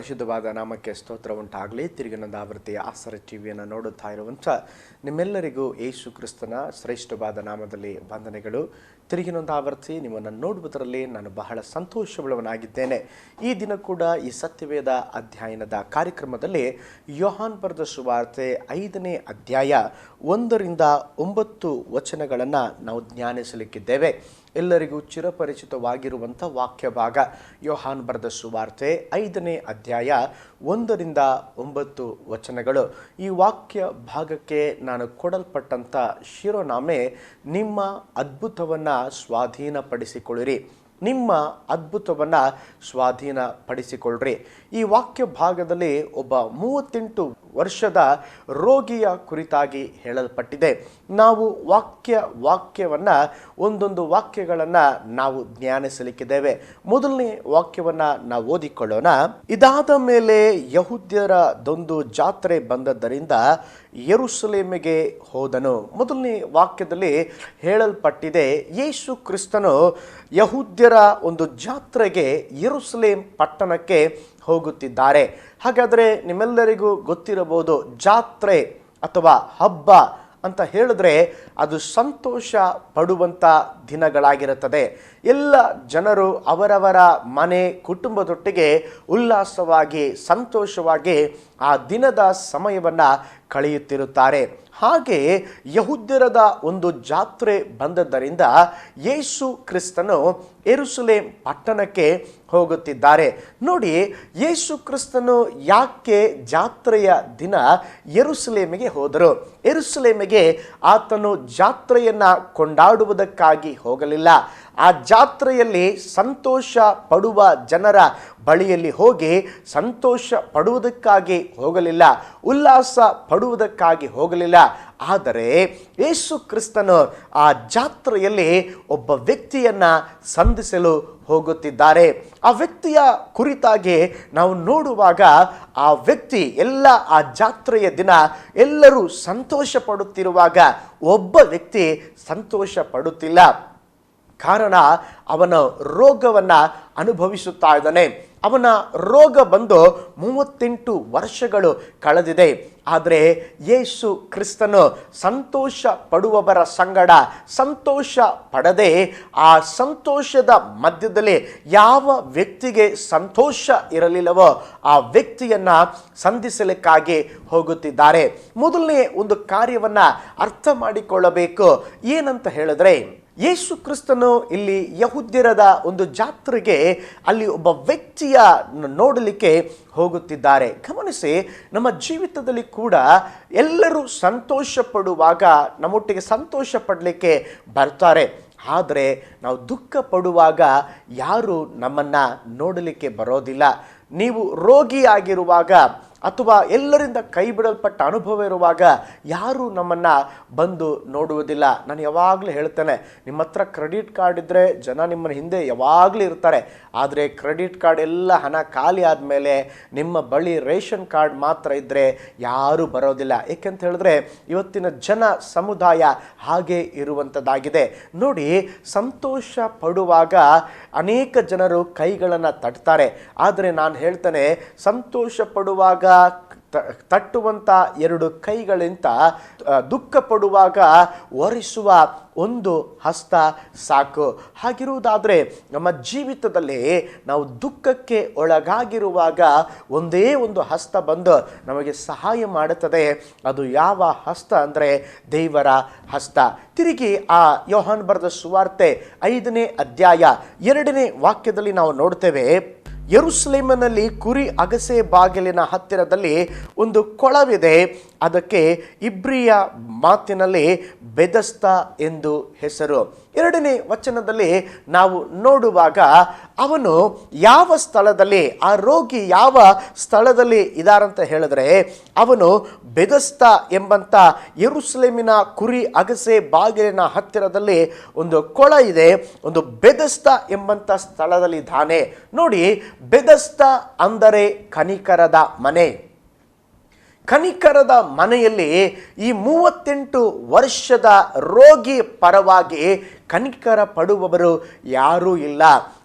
ಪರಿಶುದ್ಧವಾದ ನಾಮಕ್ಕೆ ಸ್ತೋತ್ರ ಉಂಟಾಗಲಿ. ತಿರುಗಿನದ ಆವೃತ್ತಿಯ ಆಸರ ಟಿವಿಯನ್ನು ನೋಡುತ್ತಾ ಇರುವಂಥ ನಿಮ್ಮೆಲ್ಲರಿಗೂ ಯೇಸು ಕ್ರಿಸ್ತನ ಶ್ರೇಷ್ಠವಾದ ನಾಮದಲ್ಲಿ ವಂದನೆಗಳು. ತಿರುಗಿನೊಂದು ಆವರ್ತಿ ನಿಮ್ಮನ್ನು ನೋಡುವುದರಲ್ಲಿ ನಾನು ಬಹಳ ಸಂತೋಷವುಳ್ಳವನಾಗಿದ್ದೇನೆ. ಈ ದಿನ ಕೂಡ ಈ ಸತ್ಯವೇದ ಅಧ್ಯಯನದ ಕಾರ್ಯಕ್ರಮದಲ್ಲಿ ಯೋಹಾನ್ ಬರೆದ ಸುವಾರ್ತೆ ಐದನೇ ಅಧ್ಯಾಯ ಒಂದರಿಂದ ಒಂಬತ್ತು ವಚನಗಳನ್ನು ನಾವು ಜ್ಞಾನಿಸಲಿಕ್ಕಿದ್ದೇವೆ ಎಲ್ಲರಿಗೂ ಚಿರಪರಿಚಿತವಾಗಿರುವಂಥ ವಾಕ್ಯ ಭಾಗ ಯೋಹಾನ್ ಬರೆದ ಸುವಾರ್ತೆ ಐದನೇ ಅಧ್ಯಾಯ ಒಂದರಿಂದ ಒಂಬತ್ತು ವಚನಗಳು. ಈ ವಾಕ್ಯ ಭಾಗಕ್ಕೆ ನಾನು ಕೊಡಲ್ಪಟ್ಟಂಥ ಶಿರೋನಾಮೆ ನಿಮ್ಮ ಅದ್ಭುತವನ್ನು ಸ್ವಾಧೀನಪಡಿಸಿಕೊಳ್ಳಿರಿ. ನಿಮ್ಮ ಅದ್ಭುತವನ್ನು ಸ್ವಾಧೀನಪಡಿಸಿಕೊಳ್ಳ್ರಿ. ಈ ವಾಕ್ಯ ಭಾಗದಲ್ಲಿ ಒಬ್ಬ ಮೂವತ್ತೆಂಟು ವರ್ಷದ ರೋಗಿಯ ಕುರಿತಾಗಿ ಹೇಳಲ್ಪಟ್ಟಿದೆ. ನಾವು ವಾಕ್ಯ ವಾಕ್ಯವನ್ನು, ಒಂದೊಂದು ವಾಕ್ಯಗಳನ್ನು ನಾವು ಧ್ಯಾನಿಸಲಿಕ್ಕಿದ್ದೇವೆ. ಮೊದಲನೇ ವಾಕ್ಯವನ್ನು ನಾವು ಓದಿಕೊಳ್ಳೋಣ. ಇದಾದ ಮೇಲೆ ಯಹುದ್ಯರದೊಂದು ಜಾತ್ರೆ ಬಂದದ್ದರಿಂದ ಯರುಸಲೇಮಿಗೆ ಹೋದನು. ಮೊದಲನೇ ವಾಕ್ಯದಲ್ಲಿ ಹೇಳಲ್ಪಟ್ಟಿದೆ, ಯೇಸು ಕ್ರಿಸ್ತನು ಯಹುದ್ಯರ ಒಂದು ಜಾತ್ರೆಗೆ ಯರುಸಲೇಮ್ ಪಟ್ಟಣಕ್ಕೆ ಹೋಗುತ್ತಿದ್ದಾರೆ. ಹಾಗಾದರೆ ನಿಮ್ಮೆಲ್ಲರಿಗೂ ಗೊತ್ತಿರಬಹುದು, ಜಾತ್ರೆ ಅಥವಾ ಹಬ್ಬ ಅಂತ ಹೇಳಿದ್ರೆ ಅದು ಸಂತೋಷ ಪಡುವಂಥ ದಿನಗಳಾಗಿರುತ್ತದೆ. ಎಲ್ಲ ಜನರು ಅವರವರ ಮನೆ, ಕುಟುಂಬದೊಟ್ಟಿಗೆ ಉಲ್ಲಾಸವಾಗಿ, ಸಂತೋಷವಾಗಿ ಆ ದಿನದ ಸಮಯವನ್ನು ಕಳೆಯುತ್ತಿರುತ್ತಾರೆ. ಹಾಗೆ ಯಹುದ್ಯರದ ಒಂದು ಜಾತ್ರೆ ಬಂದದ್ದರಿಂದ ಯೇಸು ಕ್ರಿಸ್ತನು ಎರುಸಲೇಮ್ ಪಟ್ಟಣಕ್ಕೆ ಹೋಗುತ್ತಿದ್ದಾರೆ. ನೋಡಿ, ಯೇಸು ಕ್ರಿಸ್ತನು ಯಾಕೆ ಜಾತ್ರೆಯ ದಿನ ಎರುಸಲೇಮಿಗೆ ಹೋದರು? ಎರುಸಲೇಮಿಗೆ ಆತನು ಜಾತ್ರೆಯನ್ನು ಕೊಂಡಾಡುವುದಕ್ಕಾಗಿ ಹೋಗಲಿಲ್ಲ. ಆ ಜಾತ್ರೆಯಲ್ಲಿ ಸಂತೋಷ ಪಡುವ ಜನರ ಬಳಿಯಲ್ಲಿ ಹೋಗಿ ಸಂತೋಷ ಪಡುವುದಕ್ಕಾಗಿ ಹೋಗಲಿಲ್ಲ. ಉಲ್ಲಾಸ ಪಡುವುದಕ್ಕಾಗಿ ಹೋಗಲಿಲ್ಲ. ಆದರೆ ಯೇಸು ಕ್ರಿಸ್ತನು ಆ ಜಾತ್ರೆಯಲ್ಲಿ ಒಬ್ಬ ವ್ಯಕ್ತಿಯನ್ನು ಸಂಧಿಸಲು ಹೋಗುತ್ತಿದ್ದಾರೆ. ಆ ವ್ಯಕ್ತಿಯ ಕುರಿತಾಗಿ ನಾವು ನೋಡುವಾಗ ಆ ವ್ಯಕ್ತಿ ಎಲ್ಲ ಆ ಜಾತ್ರೆಯ ದಿನ ಎಲ್ಲರೂ ಸಂತೋಷ ಪಡುತ್ತಿರುವಾಗ ಒಬ್ಬ ವ್ಯಕ್ತಿ ಸಂತೋಷ ಪಡುತ್ತಿಲ್ಲ ಕಾರಣ ಅವನ ರೋಗವನ್ನು ಅನುಭವಿಸುತ್ತಾ ಇದ್ದಾನೆ. ಅವನ ರೋಗ ಬಂದು ಮೂವತ್ತೆಂಟು ವರ್ಷಗಳು ಕಳೆದಿದೆ. ಆದರೆ ಯೇಸು ಕ್ರಿಸ್ತನು ಸಂತೋಷ ಪಡುವವರ ಸಂಗಡ ಸಂತೋಷ ಪಡದೆ ಆ ಸಂತೋಷದ ಮಧ್ಯದಲ್ಲಿ ಯಾವ ವ್ಯಕ್ತಿಗೆ ಸಂತೋಷ ಇರಲಿಲ್ಲವೋ ಆ ವ್ಯಕ್ತಿಯನ್ನು ಸಂಧಿಸಲಿಕ್ಕಾಗಿ ಹೋಗುತ್ತಿದ್ದಾರೆ. ಮೊದಲನೇ ಒಂದು ಕಾರ್ಯವನ್ನು ಅರ್ಥ ಮಾಡಿಕೊಳ್ಳಬೇಕು. ಏನಂತ ಹೇಳಿದ್ರೆ ಯೇಸು ಕ್ರಿಸ್ತನು ಇಲ್ಲಿ ಯಹುದ್ಯರದ ಒಂದು ಜಾತ್ರೆಗೆ ಅಲ್ಲಿ ಒಬ್ಬ ವ್ಯಕ್ತಿಯ ನೋಡಲಿಕ್ಕೆ ಹೋಗುತ್ತಿದ್ದಾರೆ. ಗಮನಿಸಿ, ನಮ್ಮ ಜೀವಿತದಲ್ಲಿ ಕೂಡ ಎಲ್ಲರೂ ಸಂತೋಷ ಪಡುವಾಗ ನಮ್ಮೊಟ್ಟಿಗೆ ಸಂತೋಷ ಪಡಲಿಕ್ಕೆ ಬರ್ತಾರೆ. ಆದರೆ ನಾವು ದುಃಖ ಪಡುವಾಗ ಯಾರೂ ನಮ್ಮನ್ನು ನೋಡಲಿಕ್ಕೆ ಬರೋದಿಲ್ಲ. ನೀವು ರೋಗಿಯಾಗಿರುವಾಗ ಅಥವಾ ಎಲ್ಲರಿಂದ ಕೈ ಬಿಡಲ್ಪಟ್ಟ ಅನುಭವ ಇರುವಾಗ ಯಾರೂ ನಮ್ಮನ್ನು ಬಂದು ನೋಡುವುದಿಲ್ಲ. ನಾನು ಯಾವಾಗಲೂ ಹೇಳ್ತೇನೆ, ನಿಮ್ಮ ಹತ್ರ ಕ್ರೆಡಿಟ್ ಕಾರ್ಡ್ ಇದ್ದರೆ ಜನ ನಿಮ್ಮನ್ನ ಹಿಂದೆ ಯಾವಾಗಲೂ ಇರ್ತಾರೆ. ಆದರೆ ಕ್ರೆಡಿಟ್ ಕಾರ್ಡ್ ಎಲ್ಲ ಹಣ ಖಾಲಿ ಆದಮೇಲೆ ನಿಮ್ಮ ಬಳಿ ರೇಷನ್ ಕಾರ್ಡ್ ಮಾತ್ರ ಇದ್ದರೆ ಯಾರೂ ಬರೋದಿಲ್ಲ. ಏಕೆಂತ ಹೇಳಿದ್ರೆ ಇವತ್ತಿನ ಜನ ಸಮುದಾಯ ಹಾಗೆ ಇರುವಂಥದ್ದಾಗಿದೆ ನೋಡಿ, ಸಂತೋಷ ಪಡುವಾಗ ಅನೇಕ ಜನರು ಕೈಗಳನ್ನು ತಟ್ತಾರೆ. ಆದರೆ ನಾನು ಹೇಳ್ತೇನೆ, ಸಂತೋಷ ಪಡುವಾಗ ತಟ್ಟುವಂಥ ಎರಡು ಕೈಗಳಿಂದ ದುಃಖ ಪಡುವಾಗ ಒರೆಸುವ ಒಂದು ಹಸ್ತ ಸಾಕು. ಹಾಗಿರುವುದಾದರೆ ನಮ್ಮ ಜೀವಿತದಲ್ಲಿ ನಾವು ದುಃಖಕ್ಕೆ ಒಳಗಾಗಿರುವಾಗ ಒಂದೇ ಒಂದು ಹಸ್ತ ಬಂದು ನಮಗೆ ಸಹಾಯ ಮಾಡುತ್ತದೆ. ಅದು ಯಾವ ಹಸ್ತ ಅಂದರೆ ದೇವರ ಹಸ್ತ. ತಿರುಗಿ ಆ ಯೋಹಾನ್ ಬರೆದ ಸುವಾರ್ತೆ ಐದನೇ ಅಧ್ಯಾಯ ಎರಡನೇ ವಾಕ್ಯದಲ್ಲಿ ನಾವು ನೋಡ್ತೇವೆ ಯರುಸಲೇಮಿನಲ್ಲಿ ಕುರಿ ಅಗಸೆ ಬಾಗಿಲಿನ ಹತ್ತಿರದಲ್ಲಿ ಒಂದು ಕೊಳವಿದೆ. ಅದಕ್ಕೆ ಇಬ್ರಿಯ ಮಾತಿನಲ್ಲಿ ಬೆದಸ್ತ ಎಂದು ಹೆಸರು. ಎರಡನೇ ವಚನದಲ್ಲಿ ನಾವು ನೋಡುವಾಗ ಅವನು ಯಾವ ಸ್ಥಳದಲ್ಲಿ, ಆ ರೋಗಿ ಯಾವ ಸ್ಥಳದಲ್ಲಿ ಇದಾರಂತ ಹೇಳಿದ್ರೆ, ಅವನು ಬೆದಸ್ತ ಎಂಬಂಥ ಯರುಸಲೇಮಿನ ಕುರಿ ಅಗಸೆ ಬಾಗಿಲಿನ ಹತ್ತಿರದಲ್ಲಿ ಒಂದು ಕೊಳ ಇದೆ, ಒಂದು ಬೆದಸ್ತ ಎಂಬಂಥ ಸ್ಥಳದಲ್ಲಿ ಧಾನೆ ನೋಡಿ, ಬೆದಸ್ತ ಅಂದರೆ ಕನಿಕರದ ಮನೆ. ಕನಿಕರದ ಮನೆಯಲ್ಲಿ ಈ ಮೂವತ್ತೆಂಟು ವರ್ಷದ ರೋಗಿ ಪರವಾಗಿ ಕನಿಕರ ಪಡುವವರು ಯಾರೂ ಇಲ್ಲ.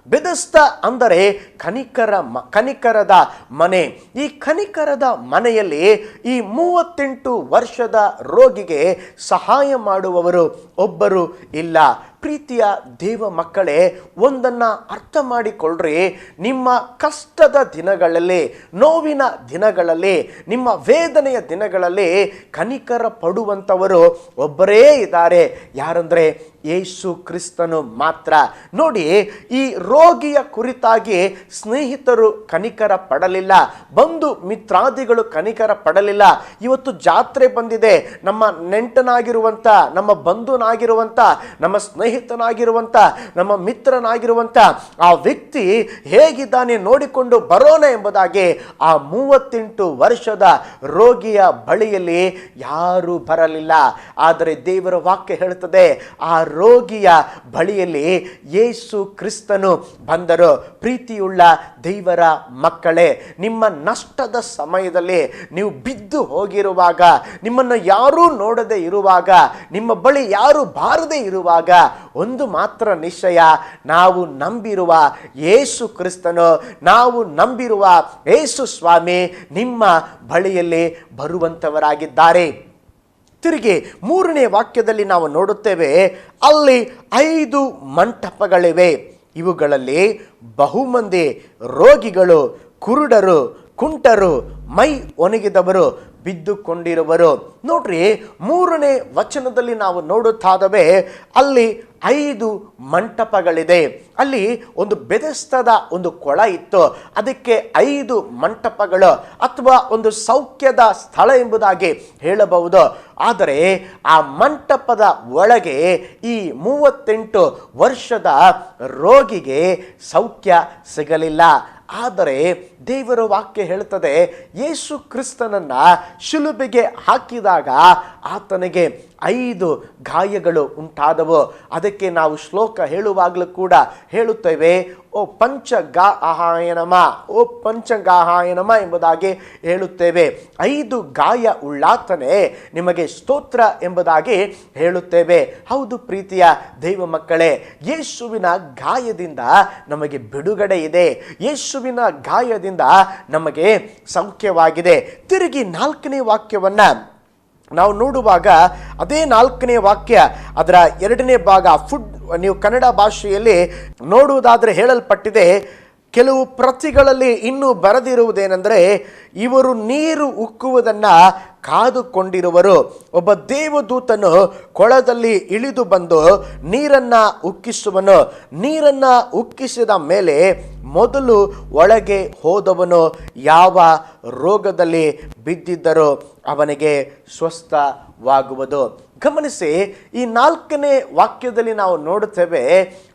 ಬೆದಸ್ತ ಅಂದರೆ ಕನಿಕರ ಮ, ಕನಿಕರದ ಮನೆ. ಈ ಕನಿಕರದ ಮನೆಯಲ್ಲಿ ಈ ಮೂವತ್ತೆಂಟು ವರ್ಷದ ರೋಗಿಗೆ ಸಹಾಯ ಮಾಡುವವರು ಒಬ್ಬರು ಇಲ್ಲ. ಪ್ರೀತಿಯ ದೇವ ಮಕ್ಕಳೇ, ಒಂದನ್ನು ಅರ್ಥ ಮಾಡಿಕೊಳ್ಳ್ರಿ ನಿಮ್ಮ ಕಷ್ಟದ ದಿನಗಳಲ್ಲಿ, ನೋವಿನ ದಿನಗಳಲ್ಲಿ, ನಿಮ್ಮ ವೇದನೆಯ ದಿನಗಳಲ್ಲಿ ಕನಿಕರ ಪಡುವಂಥವರು ಒಬ್ಬರೇ ಇದ್ದಾರೆ. ಯಾರಂದರೆ ಯೇಸು ಕ್ರಿಸ್ತನು ಮಾತ್ರ. ನೋಡಿ, ಈ ರೋಗಿಯ ಕುರಿತಾಗಿ ಸ್ನೇಹಿತರು ಕನಿಕರ ಪಡಲಿಲ್ಲ, ಬಂಧು ಮಿತ್ರಾದಿಗಳು ಕನಿಕರ ಪಡಲಿಲ್ಲ. ಇವತ್ತು ಜಾತ್ರೆ ಬಂದಿದೆ. ನಮ್ಮ ನೆಂಟನಾಗಿರುವಂಥ, ನಮ್ಮ ಬಂಧುನಾಗಿರುವಂಥ, ನಮ್ಮ ಸ್ನೇಹಿತನಾಗಿರುವಂಥ ನಮ್ಮ ಮಿತ್ರನಾಗಿರುವಂಥ ಆ ವ್ಯಕ್ತಿ ಹೇಗಿದ್ದಾನೆ ನೋಡಿಕೊಂಡು ಬರೋಣ ಎಂಬುದಾಗಿ ಆ ಮೂವತ್ತೆಂಟು ವರ್ಷದ ರೋಗಿಯ ಬಳಿಯಲ್ಲಿ ಯಾರೂ ಬರಲಿಲ್ಲ. ಆದರೆ ದೇವರ ವಾಕ್ಯ ಹೇಳುತ್ತದೆ, ಆ ರೋಗಿಯ ಬಳಿಯಲ್ಲಿ ಯೇಸು ಕ್ರಿಸ್ತನು ಬಂದರು. ಪ್ರೀತಿಯುಳ್ಳ ದೇವರ ಮಕ್ಕಳೇ, ನಿಮ್ಮ ನಷ್ಟದ ಸಮಯದಲ್ಲಿ ನೀವು ಬಿದ್ದು ಹೋಗಿರುವಾಗ, ನಿಮ್ಮನ್ನು ಯಾರೂ ನೋಡದೆ ಇರುವಾಗ, ನಿಮ್ಮ ಬಳಿ ಯಾರು ಬಾರದೆ ಇರುವಾಗ, ಒಂದು ಮಾತ್ರ ನಿಶ್ಚಯ, ನಾವು ನಂಬಿರುವ ಯೇಸು ಕ್ರಿಸ್ತನು, ನಾವು ನಂಬಿರುವ ಯೇಸು ಸ್ವಾಮಿ ನಿಮ್ಮ ಬಳಿಯಲ್ಲಿ ಬರುವಂಥವರಾಗಿದ್ದಾರೆ ತಿರುಗಿ ಮೂರನೇ ವಾಕ್ಯದಲ್ಲಿ ನಾವು ನೋಡುತ್ತೇವೆ, ಅಲ್ಲಿ ಐದು ಮಂಟಪಗಳಿವೆ. ಇವುಗಳಲ್ಲಿ ಬಹುಮಂದಿ ರೋಗಿಗಳು ಕುರುಡರು ಕುಂಟರು ಮೈ ಒಣಗಿದವರು ಬಿದ್ದುಕೊಂಡಿರುವರು. ನೋಡ್ರಿ, ಮೂರನೇ ವಚನದಲ್ಲಿ ನಾವು ನೋಡುತ್ತಾದವೆ, ಅಲ್ಲಿ ಐದು ಮಂಟಪಗಳಿದೆ. ಅಲ್ಲಿ ಒಂದು ಬೆದಸ್ತದ ಒಂದು ಕೊಳ ಇತ್ತು. ಅದಕ್ಕೆ ಐದು ಮಂಟಪಗಳು ಅಥವಾ ಒಂದು ಸೌಖ್ಯದ ಸ್ಥಳ ಎಂಬುದಾಗಿ ಹೇಳಬಹುದು. ಆದರೆ ಆ ಮಂಟಪದ ಒಳಗೆ ಈ ಮೂವತ್ತೆಂಟು ವರ್ಷದ ರೋಗಿಗೆ ಸೌಖ್ಯ ಸಿಗಲಿಲ್ಲ. ಆದರೆ ದೇವರ ವಾಕ್ಯ ಹೇಳ್ತದೆ, ಯೇಸು ಕ್ರಿಸ್ತನನ್ನು ಶಿಲುಬೆಗೆ ಹಾಕಿದಾಗ ಆತನಿಗೆ ಐದು ಗಾಯಗಳು ಉಂಟಾದವು. ಅದಕ್ಕೆ ನಾವು ಶ್ಲೋಕ ಹೇಳುವಾಗಲೂ ಕೂಡ ಹೇಳುತ್ತೇವೆ ಓ ಪಂಚ ಪಂಚಗಾಹಾಯನಮ ಓ ಪಂಚಗಾಹಾಯನಮ ಎಂಬುದಾಗಿ ಹೇಳುತ್ತೇವೆ. ಐದು ಗಾಯ ಉಳ್ಳಾತನೆ ನಿಮಗೆ ಸ್ತೋತ್ರ ಎಂಬುದಾಗಿ ಹೇಳುತ್ತೇವೆ. ಹೌದು ಪ್ರೀತಿಯ ದೈವ ಮಕ್ಕಳೇ, ಯೇಸುವಿನ ಗಾಯದಿಂದ ನಮಗೆ ಬಿಡುಗಡೆ ಇದೆ. ಯೇಸುವಿನ ಗಾಯದಿಂದ ನಮಗೆ ಸೌಖ್ಯವಾಗಿದೆ. ತಿರುಗಿ ನಾಲ್ಕನೇ ವಾಕ್ಯವನ್ನು ನಾವು ನೋಡುವಾಗ ಅದೇ ನಾಲ್ಕನೇ ವಾಕ್ಯ ಅದರ ಎರಡನೇ ಭಾಗ ಫುಡ್ ನೀವು ಕನ್ನಡ ಭಾಷೆಯಲ್ಲಿ ನೋಡುವುದಾದರೆ ಹೇಳಲ್ಪಟ್ಟಿದೆ ಕೆಲವು ಪ್ರತಿಗಳಲ್ಲಿ ಇನ್ನೂ ಬರೆದಿರುವುದೇನೆಂದರೆ ಇವರು ನೀರು ಉಕ್ಕುವುದನ್ನು ಕಾದುಕೊಂಡಿರುವರು. ಒಬ್ಬ ದೇವದೂತನು ಕೊಳದಲ್ಲಿ ಇಳಿದು ಬಂದು ನೀರನ್ನು ಉಕ್ಕಿಸುವನು. ನೀರನ್ನು ಉಕ್ಕಿಸಿದ ಮೇಲೆ ಮೊದಲು ಒಳಗೆ ಹೋದವನು ಯಾವ ರೋಗದಲ್ಲಿ ಬಿದ್ದಿದ್ದರೋ ಅವನಿಗೆ ಸ್ವಸ್ಥವಾಗುವುದು. ಗಮನಿಸಿ, ಈ ನಾಲ್ಕನೇ ವಾಕ್ಯದಲ್ಲಿ ನಾವು ನೋಡುತ್ತೇವೆ,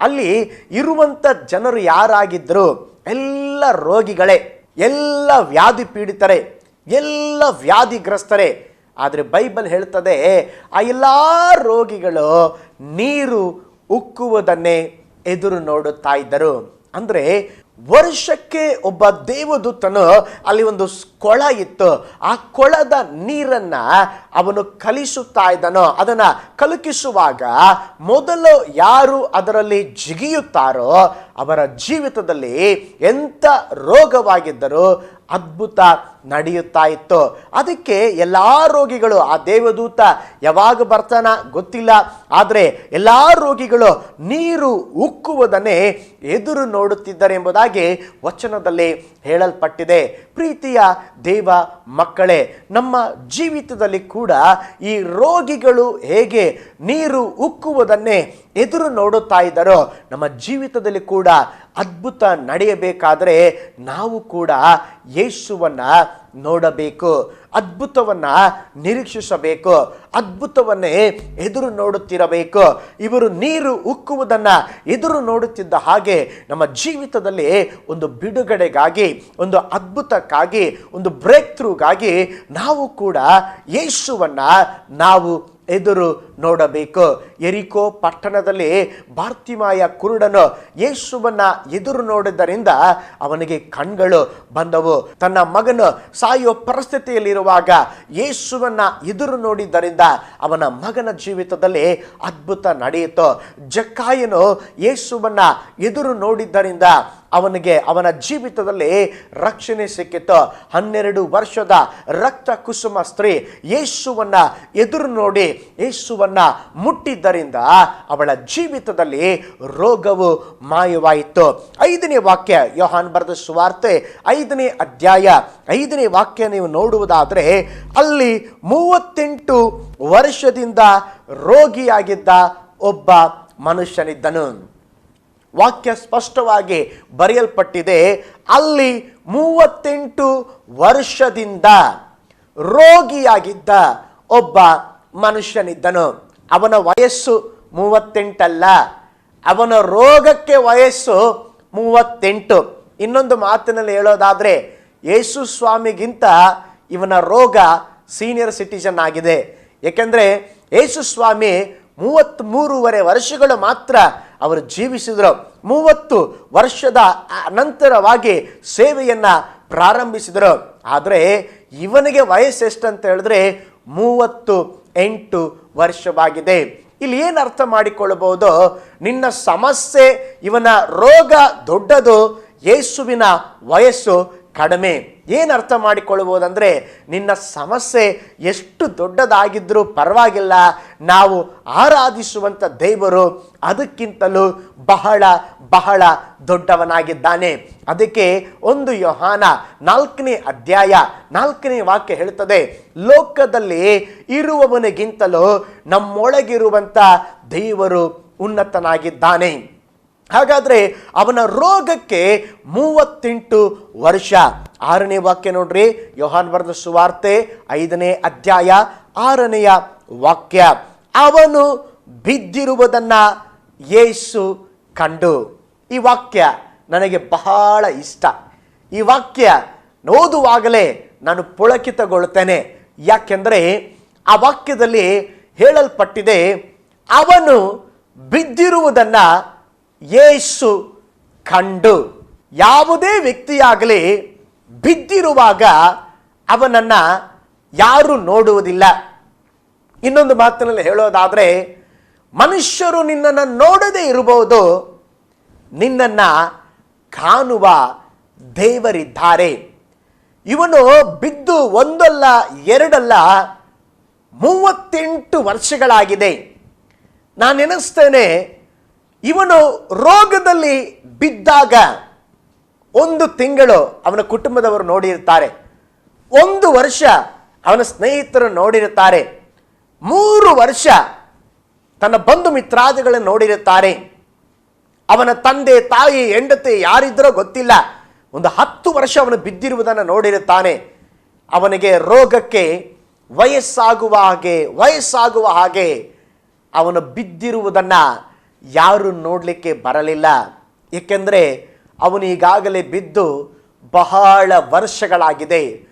ಅಲ್ಲಿ ಇರುವಂಥ ಜನರು ಯಾರಾಗಿದ್ದರು ಎಲ್ಲ ರೋಗಿಗಳೇ, ಎಲ್ಲ ವ್ಯಾಧಿ ಪೀಡಿತರೇ ಎಲ್ಲ ವ್ಯಾಧಿಗ್ರಸ್ತರೇ. ಆದರೆ ಬೈಬಲ್ ಹೇಳ್ತದೆ, ಆ ಎಲ್ಲ ರೋಗಿಗಳು ನೀರು ಉಕ್ಕುವುದನ್ನೇ ಎದುರು ನೋಡುತ್ತಾ ಇದ್ದರು. ಅಂದರೆ ವರ್ಷಕ್ಕೆ ಒಬ್ಬ ದೇವದೂತನು ಅಲ್ಲಿ ಒಂದು ಕೊಳ ಇತ್ತು. ಆ ಕೊಳದ ನೀರನ್ನ ಅವನು ಕಲಿಸುತ್ತಾ ಇದ್ದನೋ. ಅದನ್ನು ಕಲುಕಿಸುವಾಗ ಮೊದಲು ಯಾರು ಅದರಲ್ಲಿ ಜಿಗಿಯುತ್ತಾರೋ ಅವರ ಜೀವಿತದಲ್ಲಿ ಎಂಥ ರೋಗವಾಗಿದ್ದರೂ ಅದ್ಭುತ ನಡೆಯುತ್ತಾ ಇತ್ತು. ಅದಕ್ಕೆ ಎಲ್ಲ ರೋಗಿಗಳು, ಆ ದೇವದೂತ ಯಾವಾಗ ಬರ್ತಾನ ಗೊತ್ತಿಲ್ಲ, ಆದರೆ ಎಲ್ಲ ರೋಗಿಗಳು ನೀರು ಉಕ್ಕುವುದನ್ನೇ ಎದುರು ನೋಡುತ್ತಿದ್ದಾರೆ ಎಂಬುದಾಗಿ ವಚನದಲ್ಲಿ ಹೇಳಲ್ಪಟ್ಟಿದೆ. ಪ್ರೀತಿಯ ದೇವ ಮಕ್ಕಳೇ, ನಮ್ಮ ಜೀವಿತದಲ್ಲಿ ಕೂಡ ಈ ರೋಗಿಗಳು ಹೇಗೆ ನೀರು ಉಕ್ಕುವುದನ್ನೇ ಎದುರು ನೋಡುತ್ತಾ ಇದ್ದಾರೋ, ನಮ್ಮ ಜೀವಿತದಲ್ಲಿ ಕೂಡ ಅದ್ಭುತ ನಡೆಯಬೇಕಾದರೆ ನಾವು ಕೂಡ ಯೇಸುವನ್ನ ನೋಡಬೇಕು, ಅದ್ಭುತವನ್ನ ನಿರೀಕ್ಷಿಸಬೇಕು, ಅದ್ಭುತವನ್ನೇ ಎದುರು ನೋಡುತ್ತಿರಬೇಕು. ಇವರು ನೀರು ಉಕ್ಕುವುದನ್ನ ಎದುರು ನೋಡುತ್ತಿದ್ದ ಹಾಗೆ ನಮ್ಮ ಜೀವಿತದಲ್ಲಿ ಒಂದು ಬಿಡುಗಡೆಗಾಗಿ, ಒಂದು ಅದ್ಭುತಕ್ಕಾಗಿ, ಒಂದು ಬ್ರೇಕ್ ಥ್ರೂಗಾಗಿ ನಾವು ಕೂಡ ಯೇಸುವನ್ನ ನಾವು ಎದುರು ನೋಡಬೇಕು. ಎರಿಕೋ ಪಟ್ಟಣದಲ್ಲಿ ಭಾರ್ತಿಮಾಯ ಕುರುಡನು ಯೇಸುವನ್ನ ಎದುರು ನೋಡಿದ್ದರಿಂದ ಅವನಿಗೆ ಕಣ್ಗಳು ಬಂದವು. ತನ್ನ ಮಗನು ಸಾಯೋ ಪರಿಸ್ಥಿತಿಯಲ್ಲಿರುವಾಗ ಯೇಸುವನ್ನ ಎದುರು ನೋಡಿದ್ದರಿಂದ ಅವನ ಮಗನ ಜೀವಿತದಲ್ಲಿ ಅದ್ಭುತ ನಡೆಯಿತು. ಜಕ್ಕಾಯನು ಯೇಸುವನ್ನ ಎದುರು ನೋಡಿದ್ದರಿಂದ ಅವನಿಗೆ ಅವನ ಜೀವಿತದಲ್ಲಿ ರಕ್ಷಣೆ ಸಿಕ್ಕಿತು. ಹನ್ನೆರಡು ವರ್ಷದ ರಕ್ತ ಕುಸುಮ ಸ್ತ್ರೀ ಯೇಸುವನ್ನ ಎದುರು ನೋಡಿ ಯೇಸುವನ್ನ ಮುಟ್ಟಿದ್ದರಿಂದ ಅವಳ ಜೀವಿತದಲ್ಲಿ ರೋಗವು ಮಾಯವಾಯಿತು. ಐದನೇ ವಾಕ್ಯ ಯೋಹಾನ್ ಬರೆದ ಸುವಾರ್ತೆ ಐದನೇ ಅಧ್ಯಾಯ ಐದನೇ ವಾಕ್ಯ ನೀವು ನೋಡುವುದಾದರೆ, ಅಲ್ಲಿ ಮೂವತ್ತೆಂಟು ವರ್ಷದಿಂದ ರೋಗಿಯಾಗಿದ್ದ ಒಬ್ಬ ಮನುಷ್ಯನಿದ್ದನು. ವಾಕ್ಯ ಸ್ಪಷ್ಟವಾಗಿ ಬರೆಯಲ್ಪಟ್ಟಿದೆ, ಅಲ್ಲಿ ಮೂವತ್ತೆಂಟು ವರ್ಷದಿಂದ ರೋಗಿಯಾಗಿದ್ದ ಒಬ್ಬ ಮನುಷ್ಯನಿದ್ದನು. ಅವನ ವಯಸ್ಸು ಮೂವತ್ತೆಂಟಲ್ಲ. ಅವನ ರೋಗಕ್ಕೆ ವಯಸ್ಸು ಮೂವತ್ತೆಂಟು. ಇನ್ನೊಂದು ಮಾತಿನಲ್ಲಿ ಹೇಳೋದಾದರೆ, ಯೇಸು ಸ್ವಾಮಿಗಿಂತ ಇವನ ರೋಗ ಸೀನಿಯರ್ ಸಿಟಿಜನ್ ಆಗಿದೆ. ಏಕೆಂದರೆ, ಯೇಸು ಸ್ವಾಮಿ ಮೂವತ್ತ್ ಮೂರುವರೆ ವರ್ಷಗಳು ಮಾತ್ರ ಅವರು ಜೀವಿಸಿದರು. ಮೂವತ್ತು ವರ್ಷದ ನಂತರವಾಗಿ ಸೇವೆಯನ್ನು ಪ್ರಾರಂಭಿಸಿದರು. ಆದರೆ, ಇವನಿಗೆ ವಯಸ್ಸು ಎಷ್ಟಂತ ಹೇಳಿದ್ರೆ, ಮೂವತ್ತು ಎಂಟು ವರ್ಷವಾಗಿದೆ. ಇಲ್ಲಿ ಏನು ಅರ್ಥ ಮಾಡಿಕೊಳ್ಳಬಹುದು? ನಿನ್ನ ಸಮಸ್ಯೆ ಇವನ ರೋಗ ದೊಡ್ಡದು ಯೇಸುವಿನ ವಯಸ್ಸು ಕಡಿಮೆ. ಏನು ಅರ್ಥ ಮಾಡಿಕೊಳ್ಳಬಹುದಂದರೆ ನಿನ್ನ ಸಮಸ್ಯೆ ಎಷ್ಟು ದೊಡ್ಡದಾಗಿದ್ದರೂ ಪರವಾಗಿಲ್ಲ. ನಾವು ಆರಾಧಿಸುವಂಥ ದೇವರು ಅದಕ್ಕಿಂತಲೂ ಬಹಳ ಬಹಳ ದೊಡ್ಡವನಾಗಿದ್ದಾನೆ. ಅದಕ್ಕೆ ಒಂದು ಯೋಹಾನ ನಾಲ್ಕನೇ ಅಧ್ಯಾಯ ನಾಲ್ಕನೇ ವಾಕ್ಯ ಹೇಳುತ್ತದೆ ಲೋಕದಲ್ಲಿ ಇರುವವನಿಗಿಂತಲೂ ನಮ್ಮೊಳಗಿರುವಂಥ ದೇವರು ಉನ್ನತನಾಗಿದ್ದಾನೆ. ಹಾಗಾದ್ರೆ ಅವನ ರೋಗಕ್ಕೆ ಮೂವತ್ತೆಂಟು ವರ್ಷ. ಆರನೇ ವಾಕ್ಯ ನೋಡ್ರಿ. ಯೋಹಾನ್ ಬರೆದ ಸುವಾರ್ತೆ ಐದನೇ ಅಧ್ಯಾಯ ಆರನೆಯ ವಾಕ್ಯ. ಅವನು ಬಿದ್ದಿರುವುದನ್ನು ಯೇಸು ಕಂಡು. ಈ ವಾಕ್ಯ ನನಗೆ ಬಹಳ ಇಷ್ಟ. ಈ ವಾಕ್ಯ ಓದುವಾಗಲೇ ನಾನು ಪುಳಕಿತಗೊಳ್ತೇನೆ ಯಾಕೆಂದರೆ ಆ ವಾಕ್ಯದಲ್ಲಿ ಹೇಳಲ್ಪಟ್ಟಿದೆ, ಅವನು ಬಿದ್ದಿರುವುದನ್ನ ಯೇಸು ಕಂಡು ಯಾವುದೇ ವ್ಯಕ್ತಿಯಾಗಲಿ ಬಿದ್ದಿರುವಾಗ ಅವನನ್ನ ಯಾರು ನೋಡುವುದಿಲ್ಲ. ಇನ್ನೊಂದು ಮಾತಿನಲ್ಲಿ ಹೇಳೋದಾದರೆ, ಮನುಷ್ಯರು ನಿನ್ನನ್ನು ನೋಡದೇ ಇರಬಹುದು, ನಿನ್ನನ್ನು ಕಾಣುವ ದೇವರಿದ್ದಾರೆ. ಇವನು ಬಿದ್ದು ಒಂದಲ್ಲ, ಎರಡಲ್ಲ, ಮೂವತ್ತೆಂಟು ವರ್ಷಗಳಾಗಿದೆ. ನಾನು ನೆನೆಸ್ತೇನೆ ಇವನು ರೋಗದಲ್ಲಿ ಬಿದ್ದಾಗ ಒಂದು ತಿಂಗಳು ಅವನ ಕುಟುಂಬದವರು ನೋಡಿರುತ್ತಾರೆ. ಒಂದು ವರ್ಷ ಅವನ ಸ್ನೇಹಿತರು ನೋಡಿರುತ್ತಾರೆ. ಮೂರು ವರ್ಷ ತನ್ನ ಬಂಧು ಮಿತ್ರಾದಿಗಳನ್ನು ನೋಡಿರುತ್ತಾರೆ. ಅವನ ತಂದೆ, ತಾಯಿ, ಹೆಂಡತಿ ಯಾರಿದ್ರೋ ಗೊತ್ತಿಲ್ಲ. ಒಂದು ಹತ್ತು ವರ್ಷ ಅವನು ಬಿದ್ದಿರುವುದನ್ನು ನೋಡಿರುತ್ತಾನೆ. ಅವನಿಗೆ ರೋಗಕ್ಕೆ ವಯಸ್ಸಾಗುವ ಹಾಗೆ ವಯಸ್ಸಾಗುವ ಹಾಗೆ ಅವನು ಬಿದ್ದಿರುವುದನ್ನು ಯಾರು ನೋಡಲಿಕ್ಕೆ ಬರಲಿಲ್ಲ. ಏಕೆಂದರೆ ಅವನು ಈಗಾಗಲೇ ಬಿದ್ದು ಬಹಳ ವರ್ಷಗಳಾಗಿದೆ.